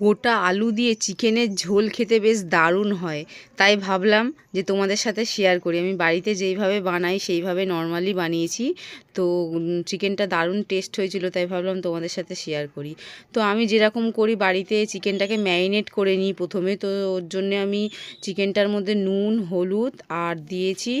গোটা আলু দিয়ে চিকেনের ঝোল খেতে বেশ দারুণ হয়। তাই ভাবলাম যে তোমাদের সাথে শেয়ার করি। আমি বাড়িতে যেইভাবে বানাই, সেইভাবে নর্মালি বানিয়েছি। তো চিকেনটা দারুণ টেস্ট হয়েছিল, তাই ভাবলাম তোমাদের সাথে শেয়ার করি। তো আমি যেরকম করি, বাড়িতে চিকেনটাকে ম্যারিনেট করে নিই প্রথমে। তো ওর জন্য আমি চিকেনটার মধ্যে নুন, হলুদ আর দিয়েছি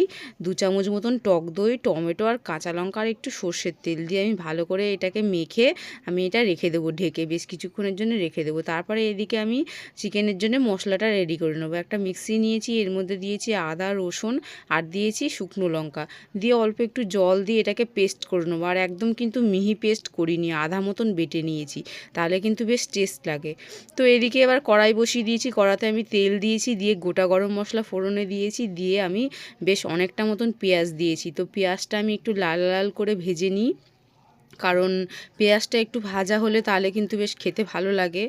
দু চামচ মতন টক দই, টমেটো আর কাঁচা লঙ্কা আর একটু সর্ষের তেল দিয়ে আমি ভালো করে এটাকে মেখে আমি এটা রেখে দেবো, ঢেকে বেশ কিছুক্ষণের জন্য রেখে দেবো। তারপরে এদিকে আমি চিকেনের জন্য মশলাটা রেডি করে নেব। একটা মিক্সি নিয়েছি, এর মধ্যে দিয়েছি আদা, রসুন আর দিয়েছি শুকনো লঙ্কা। দিয়ে অল্প একটু জল দিয়ে এটাকে পেস্ট করে নেব। আর একদম কিন্তু মিহি পেস্ট করিনি, আধা মতন বেটে নিয়েছি, তাহলে কিন্তু বেশ টেস্ট লাগে। তো এদিকে এবার কড়াই বসিয়ে দিয়েছি, কড়াতে আমি তেল দিয়েছি, দিয়ে গোটা গরম মশলা ফোড়নে দিয়েছি, দিয়ে আমি বেশ অনেকটা মতন পেঁয়াজ দিয়েছি। তো পেঁয়াজটা আমি একটু লাল লাল করে ভেজে নিই, কারণ পেঁয়াজটা একটু ভাজা হলে তাহলে কিন্তু বেশ খেতে ভালো লাগে।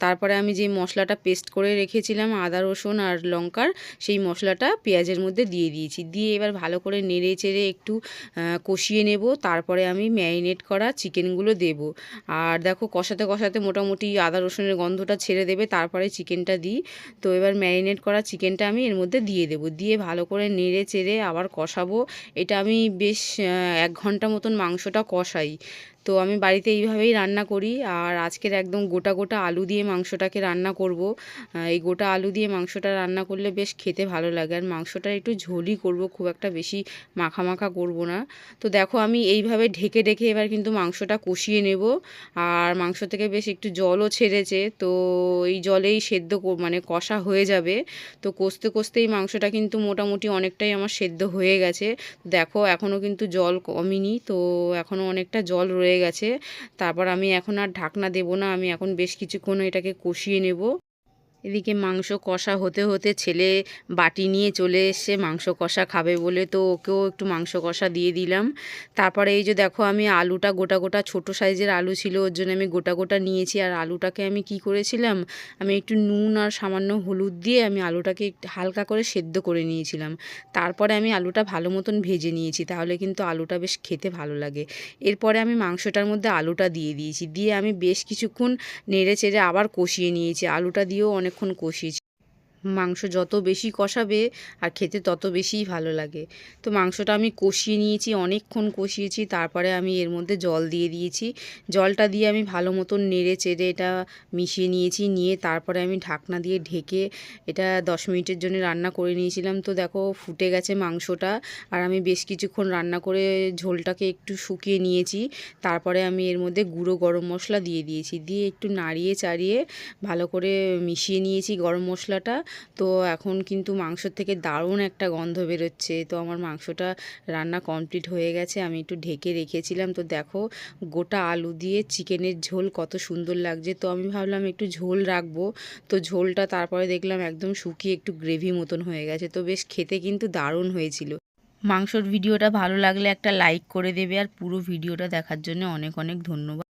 তারপরে আমি যে মশলাটা পেস্ট করে রেখেছিলাম আদা, রসুন আর লঙ্কার, সেই মশলাটা পেঁয়াজের মধ্যে দিয়ে দিয়েছি। দিয়ে এবার ভালো করে নেড়ে চেড়ে একটু কষিয়ে নেব। তারপরে আমি ম্যারিনেট করা চিকেনগুলো দেব। আর দেখো কষাতে কষাতে মোটামুটি আদা, রসুনের গন্ধটা ছেড়ে দেবে। তারপরে চিকেনটা দিই। তো এবার ম্যারিনেট করা চিকেনটা আমি এর মধ্যে দিয়ে দেব। দিয়ে ভালো করে নেড়ে চেড়ে আবার কষাবো। এটা আমি বেশ এক ঘণ্টা মতন মাংসটা কষাই। তো আমি বাড়িতে এইভাবেই রান্না করি। আর আজকের একদম গোটা গোটা আলু দিয়ে মাংসটাকে রান্না করব। এই গোটা আলু দিয়ে মাংসটা রান্না করলে বেশ খেতে ভালো লাগে। আর মাংসটা একটু ঝোলই করব, খুব একটা বেশি মাখা মাখা করব না। তো দেখো আমি এইভাবে ঢেকে ঢেকে এবার কিন্তু মাংসটা কষিয়ে নেব। আর মাংস থেকে বেশ একটু জলও ছেড়েছে। তো এই জলেই সেদ্ধ মানে কষা হয়ে যাবে। তো কষতে কষতে এই মাংসটা কিন্তু মোটামুটি অনেকটাই আমার সেদ্ধ হয়ে গেছে। দেখো এখনও কিন্তু জল কমেনি তো এখনও অনেকটা জল রয়ে হয়ে গেছে। তারপর আমি এখন আর ঢাকনা দেব না, আমি এখন বেশ কিছুক্ষণ এটাকে কষিয়ে নেব। এদিকে মাংস কষা হতে হতে ছেলে বাটি নিয়ে চলে এসছে মাংস কষা খাবে বলে তো ওকেও একটু মাংস কষা দিয়ে দিলাম। তারপরে এই যে দেখো আমি আলুটা গোটা গোটা ছোট সাইজের আলু ছিল, ওর জন্য আমি গোটা গোটা নিয়েছি। আর আলুটাকে আমি কি করেছিলাম, আমি একটু নুন আর সামান্য হলুদ দিয়ে আমি আলুটাকে হালকা করে সেদ্ধ করে নিয়েছিলাম। তারপরে আমি আলুটা ভালো মতন ভেজে নিয়েছি, তাহলে কিন্তু আলুটা বেশ খেতে ভালো লাগে। এরপরে আমি মাংসটার মধ্যে আলুটা দিয়ে দিয়েছি, দিয়ে আমি বেশ কিছুক্ষণ নেড়ে চেড়ে আবার কষিয়ে নিয়েছি। আলুটা দিয়েও অনেক অনেকক্ষণ কষিয়েছি মাংস যত বেশি কষাবে আর খেতে তত বেশিই ভালো লাগে। তো মাংসটা আমি কষিয়ে নিয়েছি, অনেকক্ষণ কষিয়েছি, তারপরে আমি এর মধ্যে জল দিয়ে দিয়েছি। জলটা দিয়ে আমি ভালো মতন নেড়ে চেড়ে এটা মিশিয়ে নিয়েছি, নিয়ে তারপরে আমি ঢাকনা দিয়ে ঢেকে এটা দশ মিনিটের জন্য রান্না করে নিয়েছিলাম। তো দেখো ফুটে গেছে মাংসটা আর আমি বেশ কিছুক্ষণ রান্না করে ঝোলটাকে একটু শুকিয়ে নিয়েছি। তারপরে আমি এর মধ্যে গুঁড়ো গরম মশলা দিয়ে দিয়েছি। দিয়ে একটু নাড়িয়ে চাড়িয়ে ভালো করে মিশিয়ে নিয়েছি গরম মশলাটা। তো এখন কিন্তু মাংসর থেকে দারুণ একটা গন্ধ বেরোচ্ছে। তো আমার মাংসটা রান্না কমপ্লিট হয়ে গেছে, আমি একটু ঢেকে রেখেছিলাম। তো দেখো গোটা আলু দিয়ে চিকেনের ঝোল কত সুন্দর লাগছে। তো আমি ভাবলাম একটু ঝোল রাখব। তো ঝোলটা তারপরে দেখলাম একদম শুকিয়ে একটু গ্রেভি মতন হয়ে গেছে। তো বেশ খেতে কিন্তু দারুণ হয়েছিল। মাংসর ভিডিওটা ভালো লাগলে একটা লাইক করে দেবে। আর পুরো ভিডিওটা দেখার জন্য অনেক অনেক ধন্যবাদ।